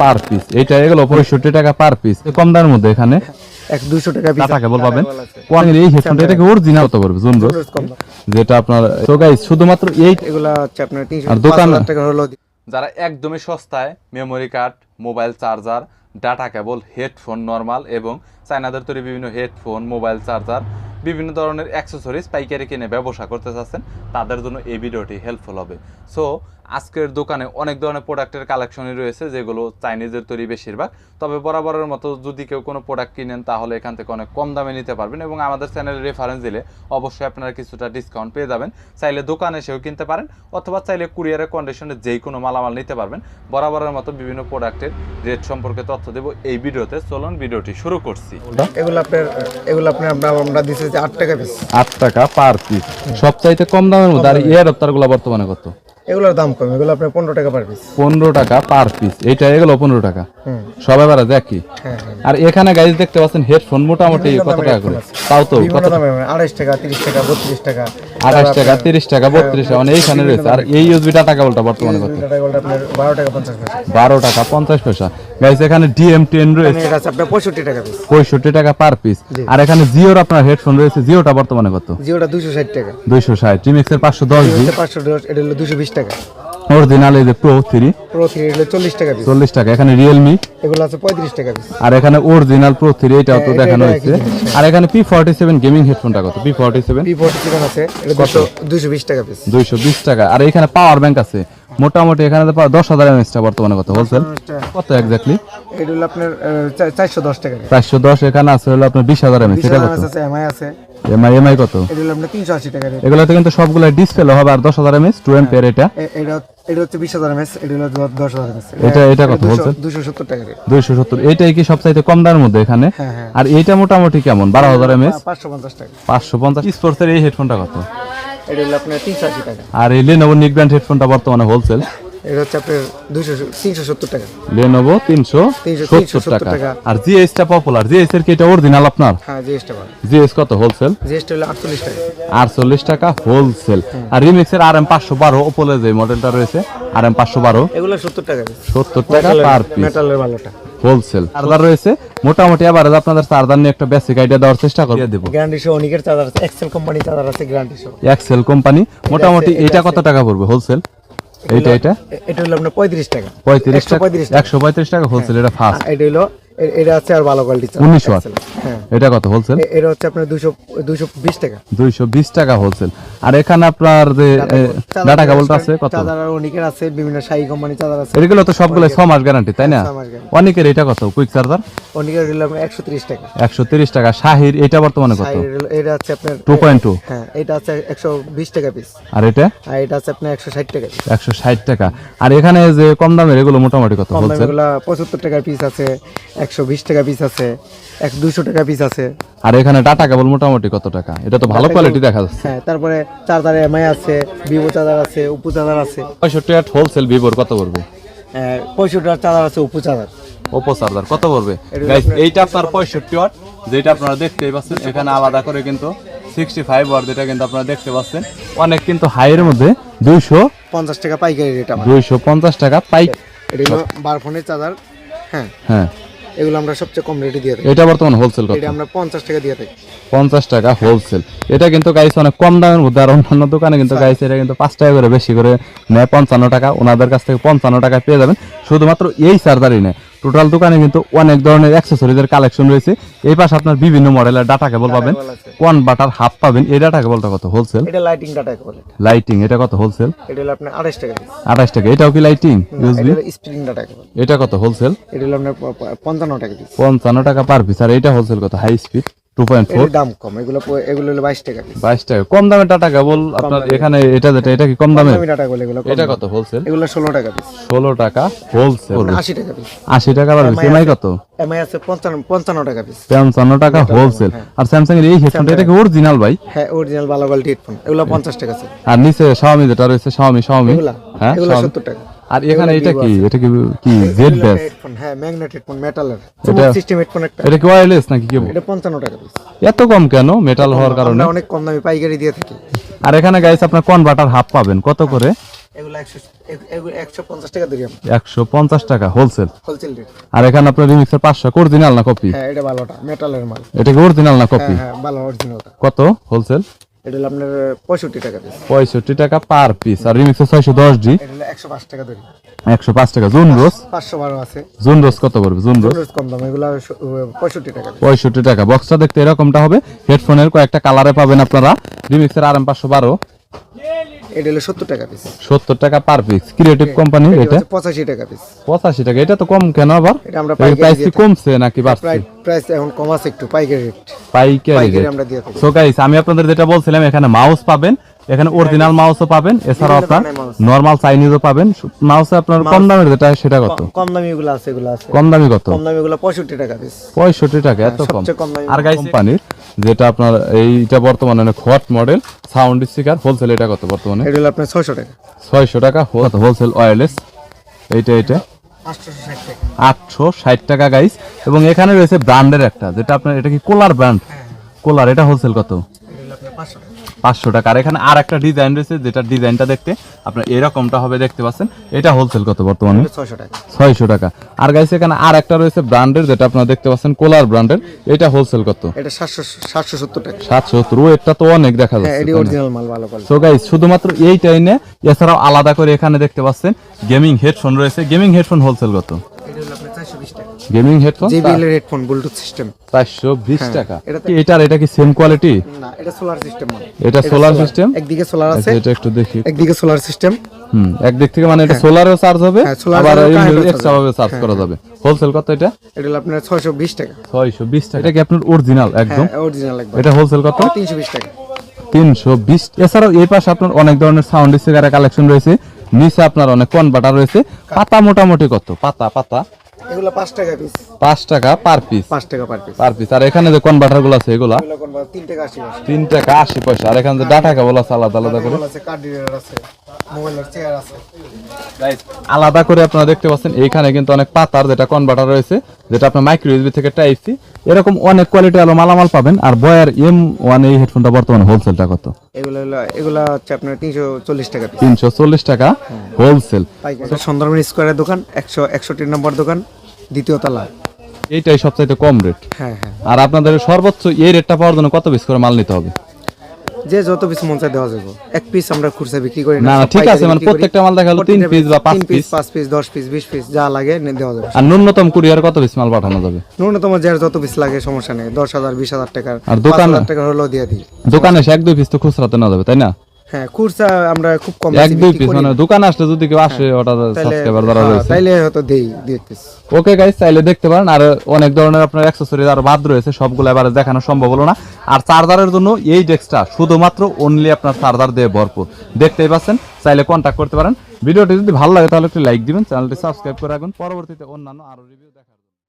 Per piece. এটা এগুলো পঁয়ষট্টি টাকা পার পিস। কম দামের মধ্যে এখানে। এক দুশো টাকা পিস। কেবল পাবেন? কোয়ালিটির এই হেডফোনটা এটাকে অরিজিনাল কত করবে? জুন রোজ কম। দাম। যেটা আপনার তো গাইস শুধুমাত্র এই এগুলা হচ্ছে আপনার আর দোকান- টাকা হলো। যারা একদমই সস্তায় memory card mobile charger data cable headphone normal এবং চায়নাদের তৈরি বিভিন্ন হেডফোন মোবাইল চার্জার বিভিন্ন ধরনের অ্যাক্সেসরিজ পাইকারি কিনে ব্যবসা করতে চাচ্ছেন তাদের জন্য এই ভিডিওটি হেল্পফুল হবে। সো আজকের দোকানে অনেক ধরনের প্রোডাক্টের কালেকশনই রয়েছে যেগুলো চাইনিজের তৈরি বেশিরভাগ। তবে বরাবরের মতো যদি কেউ কোনো প্রোডাক্ট কিনেন তাহলে এখান থেকে অনেক কম দামে নিতে পারবেন এবং আমাদের চ্যানেলে রেফারেন্স দিলে অবশ্যই আপনারা কিছুটা ডিসকাউন্ট পেয়ে যাবেন। চাইলে দোকানে এসেও কিনতে পারেন অথবা চাইলে কুরিয়ারের কন্ডিশনে যেই কোনো মালামাল নিতে পারবেন। বরাবরের মতো বিভিন্ন প্রোডাক্টের রেট সম্পর্কে তথ্য দেবো এই ভিডিওতে। চলুন ভিডিওটি শুরু করছি। এগুলো আপনার এগুলো আপনার আমরা আমরা দিচ্ছি যে আট টাকা পিস আট টাকা পার পিস সবচাইতে কম দামের মধ্যে আর এয়ারগুলো বর্তমানে কত? এগুলোর দাম কম এগুলো আপনার পনেরো টাকা পার পিস পনেরো টাকা পার পিস এইটা এগুলো পনেরো টাকা। সবাই বারা দেখি হ্যাঁ হ্যাঁ আর এখানে গাইজ দেখতে পাচ্ছেন হেডফোন মোটামুটি কত টাকা করে? তাও তো কত আড়াইশ টাকা তিরিশ টাকা বত্রিশ টাকা। আঠাশ টাকা তিরিশ টাকা বত্রিশ টাকা মানে এইখানে রয়েছে। আর এই ইউজবি টাকা কেবলটা বর্তমানে কত? বারো টাকা পঞ্চাশ পয়সা। বারো টাকা পঞ্চাশ পয়সা। গাইজ এখানে ডিএম টেন রয়েছে। এটা আপনার পঁয়ষট্টি টাকা পিস পঁয়ষট্টি টাকা পার পিস আর এখানে জিওর আপনার হেডফোন রয়েছে। জিওটা বর্তমানে কত? জিওটা দুশো ষাট টাকা। দুইশো ষাট। টিমিক্সের পাঁচশো দশ জি। পাঁচশো দশ এটা হলো দুশো বিশ টাকা। অরিজিনাল এই যে প্রো থ্রি প্রো থ্রি হলো চল্লিশ টাকা পিস চল্লিশ টাকা। এখানে রিয়েলমি এগুলো আছে পঁয়ত্রিশ টাকা পিস আর এখানে অরিজিনাল প্রো থ্রি এটাও তো হ্যাঁ, দেখানো হয়েছে। আর এখানে পি ফর্টি সেভেন গেমিং হেডফোনটা কত? P forty seven P forty seven আছে। এটা দুশো দুশো বিশ টাকা পিস দুইশো বিশ টাকা। আর এখানে পাওয়ার ব্যাংক আছে। মোটামুটি এখানে তো দশ হাজার এমএসটা বর্তমানে কত? হোলসেল কত এক্স্যাক্টলি এটা হলো আপনার চারশো দশ টাকা চারশো দশ এখানে আছে হলো আপনার বিশ হাজার এমএস এটা কত? আছে। এমআই আছে এমআই এমআই কত? এটা হলো আপনার তিনশো আশি টাকা এগুলোতে কিন্তু সবগুলো ডিসপ্লে হবে আর দশ হাজার এমএস টু এম্পিয়ার এটা। এটা এটা হচ্ছে বিশ হাজার এমএস এটা হলো দশ হাজার এমএস এটা- এটা কত বলছেন? দুশো সত্তর টাকা রেট সত্তর এটাই কি সবচাইতে কম দামের মধ্যে এখানে? হ্যাঁ হ্যাঁ। আর এইটা মোটামুটি কেমন? বারো হাজার এমএস পাঁচশো পঞ্চাশ টাকা। পাঁচশো পঞ্চাশ। স্পোর্টসের এই হেডফোনটা কত? এটা হলো আপনার তিনশো আশি টাকা। আর এই লেনোভো নিক ব্র্যান্ড হেডফোনটা বর্তমানে হোলসেল এটা হচ্ছে আপনার দুশো তিনশো সত্তর টাকা। লেনোভো তিনশো সত্তর টাকা। আর জিএস টা পপুলার জিএস এর কি এটা অরিজিনাল আপনার? হ্যাঁ জিএসটা জিএস কত হোলসেল জিএসটা হলো আটচল্লিশ টাকা। আটচল্লিশ টাকা হোলসেল আর রিমিক্স এর আর এম পাঁচশো বারো ওপোলে যে মডেলটা রয়েছে আর এম পাঁচশো বারো। এগুলো সত্তর টাকা। সত্তর টাকা পার পিস মেটালের ভালোটা। হোলসেল চার্জার রয়েছে মোটামুটি আবার আপনাদের চার্জার নিয়ে একটা বেসিক আইডিয়া দেওয়ার চেষ্টা করব। দেব। গ্যারান্টি সহ অনেকের চার্জার আছে এক্সেল কোম্পানি চার্জার আছে গ্যারান্টি সহ। এক্সেল কোম্পানি মোটামুটি এটা কত টাকা পড়বে হোলসেল এইটা এটা এটা হলো আপনার পঁয়ত্রিশ টাকা। পঁয়ত্রিশ টাকা 135 টাকা। একশো পঁয়ত্রিশ টাকা হোলসেল এটা ফাস্ট এটা হলো এটা আছে আর ভালো কোয়ালিটি হ্যাঁ। এটা কত হোলসেল এটা হচ্ছে আপনার দুশো দুশো বিশ টাকা। দুইশো বিশ টাকা হোলসেল আর এখানে আপনার যে ডাটা কেবলটা আছে কত? চার্জার আর অনেকের আছে বিভিন্ন শাহী কোম্পানি চার্জার আছে। এগুলো তো সবগুলো ছ মাস গ্যারান্টি তাই না। অনেকের এটা কত কুইক চার্জার অনেকের হলো আপনার একশো তিরিশ টাকা। একশো তিরিশ টাকা। শাহির এটা বর্তমানে কত? এটা আছে আপনার টু পয়েন্ট টু হ্যাঁ এটা আছে একশো বিশ টাকা পিস আর এটা? আর এটা আছে আপনার একশো ষাট টাকা। একশো ষাট টাকা। আর এখানে যে কম দামের এগুলো মোটামুটি কত হোলসেল দামেগুলো পঁচাত্তর টাকার পিস আছে একশো বিশ টাকা পিস আছে এক দুশো টাকা পিস আছে। আর এখানে ডাটা কেবল মোটামুটি কত টাকা? এটা তো ভালো কোয়ালিটি দেখা যাচ্ছে। হ্যাঁ তারপরে চার্জার এমআই আছে ভিভো চার্জার আছে উপু চার্জার আছে। পঁয়ষট্টি আট হোলসেল ভিভোর কত পড়বে? পঁয়ষট্টি চার্জার আছে উপু চার্জার। ওপো চার্জার কত পড়বে? Guys, এইটা আপনার পঁয়ষট্টি ওয়াট যেটা আপনারা দেখতেই পাচ্ছেন এখানে আলাদা করে কিন্তু সিক্সটি ফাইভ ওয়াট যেটা কিন্তু আপনারা দেখতে পাচ্ছেন। অনেক কিন্তু হাইয়ের মধ্যে দুইশো পঞ্চাশ টাকা পাইকারি রেট দুইশো পঞ্চাশ টাকা পাইক এটা হলো বার চার্জার হ্যাঁ। হ্যাঁ। এগুলো আমরা সবচেয়ে কম রেটে দিয়ে থাকি। এটা বর্তমান হোলসেল এটা আমরা পঞ্চাশ টাকা দিয়ে থাকি। পঞ্চাশ টাকা হোলসেল এটা কিন্তু গাইছে অনেক কম দামের মধ্যে। আর অন্যান্য দোকানে কিন্তু গাইছে এটা কিন্তু পাঁচ টাকা করে বেশি করে নেয় পঞ্চান্ন টাকা। ওনাদের কাছ থেকে পঞ্চান্ন টাকা পেয়ে যাবেন। শুধুমাত্র এই চার্জারই নেয় টোটাল দোকানে কিন্তু অনেক ধরনের অ্যাক্সেসরিজের কালেকশন রয়েছে। এই পাশে আপনার বিভিন্ন মডেলের ডাটা কেবল পাবেন। ওয়ান কোন বাটার হাফ পাবেন। এই ডাটা কেবলটা কত? হোলসেল এটা লাইটিং ডাটা কেবল লাইটিং এটা কত? হোলসেল এটা হলো আপনার 28 টাকা পিস আঠাশ টাকা। এটাও কি লাইটিং এটা ইউজবি স্প্রিং ডাটা কেবল এটা কত? হোলসেল এটা হলো আপনার প- প- পঞ্চান্ন টাকা পিস পঞ্চান্ন টাকা পার পিস আর এটা হোলসেল কত? High speed two point four দাম কম এগুলো প- এগুলো হলো বাইশ টাকা বাইশ টাকা। কম দামের ডাটা কেবল? আপনার এখানে এটা যেটা এটা কি কম দামে? আমি ডাটা এগুলো এটা কত হোলসেল এগুলো ষোলো টাকা পিস ষোলো টাকা হোলসেল আশি টাকা পিস আশি টাকা পার এমআই কত? এমআই আছে পঞ্চান্ন পঞ্চান্ন টাকা পিস পঞ্চান্ন টাকা হোলসেল আর স্যামসাং এর এই হেডফোনটা এটা কি অরিজিনাল ভাই? হ্যাঁ অরিজিনাল ভালো কোয়ালিটি হেডফোন এগুলো পঞ্চাশ টাকা আছে আর নিচে শাওমি যেটা রয়েছে শাওমি শাওমি এগুলা হ্যাঁ এগুলো সত্তর টাকা। আর এখানে এটা কি? এটা কি কি জেড হ্যাঁ ম্যাগনেট হেডফোন মেটালের এটা- সিস্টেম হেডফোন একটা। এটা কি ওয়্যারলেস নাকি কি এটা পঞ্চান্ন টাকা পিস এত কম কেন? মেটাল হওয়ার কারণে। অনেক কম দামে পাইকারি দিয়ে থাকি। আর এখানে গাইস আপনার কনভার্টার হাফ পাবেন। কত করে? এগুলো টাকা টাকা হোলসেল হোলসেল রেট আর এখানে আপনার রিমিক্সের পাঁচশো অরিজিনাল না কপি হ্যাঁ এটা ভালোটা মেটালের মাল। এটা কি অরিজিনাল না কপি হ্যাঁ হ্যাঁ ভালো কত? হোলসেল এটা হলো আপনার পঁয়ষট্টি টাকা পিস পঁয়ষট্টি টাকা পার পিস আর রিমিক্স ছয়শো দশ জি এটা হলো একশো পাঁচ টাকা ধরি। একশো পাঁচ টাকা। জুন রোজ? পাঁচশো বারো আছে। জুন রোজ কত পড়বে? জুন রোজ? কম দাম। এগুলো পঁয়ষট্টি টাকা। পঁয়ষট্টি টাকা। বক্সটা দেখতে এরকমটা হবে। হেডফোনের কয়েকটা কালারে পাবেন আপনারা। রিমিক্সের আর এম পাঁচশো বারো। এটা হলো সত্তর টাকা পিস সত্তর টাকা পার পিস ক্রিয়েটিভ কোম্পানি এটা? পঁচাশি টাকা পিস পঁচাশি টাকা। এটা তো কম কেন আবার? এটা আমরা প্রাইস কি কমছে নাকি বাড়ছে? প্রাইস এখন কম আছে একটু পাইকারি রেট পাইকারি পাইকারি আমরা দিয়ে থাকি। সো গাইস আমি আপনাদের যেটা বলছিলাম এখানে মাউস পাবেন। এখানে অরিজিনাল মাউসও পাবেন এছাড়াও আপনার। নরমাল চাইনিজও পাবেন। মাউসে আপনার কম দামের যেটা সেটা কত? কম দামি এগুলো আছে এগুলো আছে। কম দামি কত? কম দামি এগুলো পঁয়ষট্টি টাকা পিস পঁয়ষট্টি টাকা এত কম। আর গাইস কোম্পানির যেটা আপনার এইটা বর্তমানে hot model sound speaker wholesale এটা কত বর্তমানে? এটা হলো আপনার ছয়শো টাকা। ছয়শো টাকা হোলসেল ওয়্যারলেস এইটা এইটা। আটশো ষাট টাকা গাইস এবং এখানে রয়েছে ব্র্যান্ডের একটা যেটা আপনার এটা কি কোলার ব্র্যান্ড কোলার এটা হোলসেল কত? এটা পাঁচশো টাকা। আর এখানে আর একটা ডিজাইন রয়েছে যেটা ডিজাইনটা দেখতে আপনার এরকমটা হবে দেখতে পাচ্ছেন। এটা হোলসেল কত বর্তমানে? ছয়শো টাকা। ছয়শো টাকা। আর গাইস এখানে আর একটা রয়েছে ব্র্যান্ডের যেটা আপনারা দেখতে পাচ্ছেন কোলার ব্র্যান্ডের এটা হোলসেল কত? এটা সাতশো সাতশো সত্তর টাকা। সাতশো ত্রু এটা তো অনেক দেখা হ্যাঁ যাচ্ছে অরিজিনাল মাল ভালো সো গাইস শুধুমাত্র এই টাইনে এছাড়াও আলাদা করে এখানে দেখতে পাচ্ছেন গেমিং হেডফোন রয়েছে। গেমিং হেডফোন হোলসেল কত এটা হলো আপনার চারশো বিশ টাকা গেমিং হেডফোন? জেবিএল এর হেডফোন ব্লুটুথ সিস্টেম চারশো বিশ হ্যাঁ, টাকা। এটাতে- কি এটার এটা কি সেম কোয়ালিটি না এটা সোলার সিস্টেম এটা সোলার সিস্টেম একদিকে সোলার আছে এটা একটু দেখি। একদিকে সোলার সিস্টেম হুম একদিক থেকে মানে এটা সোলারও চার্জ হবে হ্যাঁ, আবার চার্জ হবে, current ও এক্সট্রা ভাবে চার্জ করা যাবে। হোলসেল কত এটা? এটা আপনার ছয়শো বিশ টাকা। ছয়শো বিশ টাকা। এটা কি আপনার অরিজিনাল একদম? হ্যাঁ অরিজিনাল একবার এটা হোলসেল কত? তিনশো বিশ টাকা। তিনশো বিশ। এছাড়াও এই পাশে আপনার অনেক ধরনের সাউন্ড স্পিকারের কালেকশন রয়েছে। নিচে আপনার অনেক কনভার্টার রয়েছে। পাতা মোটামুটি কত? পাতা পাতা। এগুলো পাঁচ টাকা পিস পাঁচ টাকা পার পিস পাঁচ টাকা পার পিস পার পিস আর এখানে যে কনভার্টারগুলো আছে এগুলো? কোন তিন টাকা আশি পয়সা। তিন টাকা আশি পয়সা। আর এখানে যে ডাটা কেবল আছে আলাদা আলাদা করে? আছে কার্ড রিডার আছে মোবাইলের চেয়ার আছে। আলাদা করে আপনারা দেখতে পাচ্ছেন এইখানে কিন্তু অনেক পাতার যেটা কনভার্টার রয়েছে যেটা আপনার মাইক্রো ইউএসবি থেকে টাইপ সি এরকম অনেক কোয়ালিটি আলো মালামাল পাবেন। আর বয়ার এম ওয়ান এই হেডফোনটা বর্তমানে হোলসেলটা কত? এগুলো এগুলো হচ্ছে আপনার তিনশো চল্লিশ টাকা পিস তিনশো চল্লিশ টাকা হোলসেল সুন্দরবন স্কোয়ারের দোকান একশো একষট্টি নম্বর দোকান। দ্বিতীয় তলা এইটাই সবচাইতে কম রেট হ্যাঁ হ্যাঁ। আর আপনাদের সর্বোচ্চ এই রেটটা পাওয়ার জন্য কত পিস করে মাল নিতে হবে? যে যত পিস মন চাই দেওয়া যাবে। এক পিস আমরা খুচরা বিক্রি করি না, ঠিক আছে, মানে প্রত্যেকটা মাল দেখা গেলো piece বা পিস পিস দশ পিস বিশ পিস যা লাগে দেওয়া যাবে। আর ন্যূনতম কুরিয়ার কত পিস মাল পাঠানো যাবে? ন্যূনতম যার যত পিস লাগে সমস্যা নেই। দশ হাজার বিশ হাজার টাকার আর দোকানে? টাকার হলেও দিয়ে দিই। দোকানে এক দুই পিস তো খুচরাতে না যাবে তাই না? হ্যাঁ খুচরা আমরা খুব কম এক দুই পিস মানে না। আসলে যদি কেউ আসে ওটা সাবস্ক্রাইবার যারা হ্যাঁ, রয়েছে। তাইলে হয়তো দেই দুই ওকে গাইস চাইলে দেখতে পারেন আর অনেক ধরনের আপনার অ্যাক্সেসরিজ আর বাদ রয়েছে সবগুলো এবারে দেখানো সম্ভব হলো না। আর চার্জারের জন্য এই ডেস্কটা শুধুমাত্র অনলি আপনার চার্জার দিয়ে ভরপুর। দেখতেই পাচ্ছেন চাইলে কন্ট্যাক্ট করতে পারেন। ভিডিওটি যদি ভালো লাগে তাহলে একটু লাইক দিবেন চ্যানেলটি সাবস্ক্রাইব করে রাখবেন। পরবর্তীতে অন্যান্য আরও রিভিউ দেখার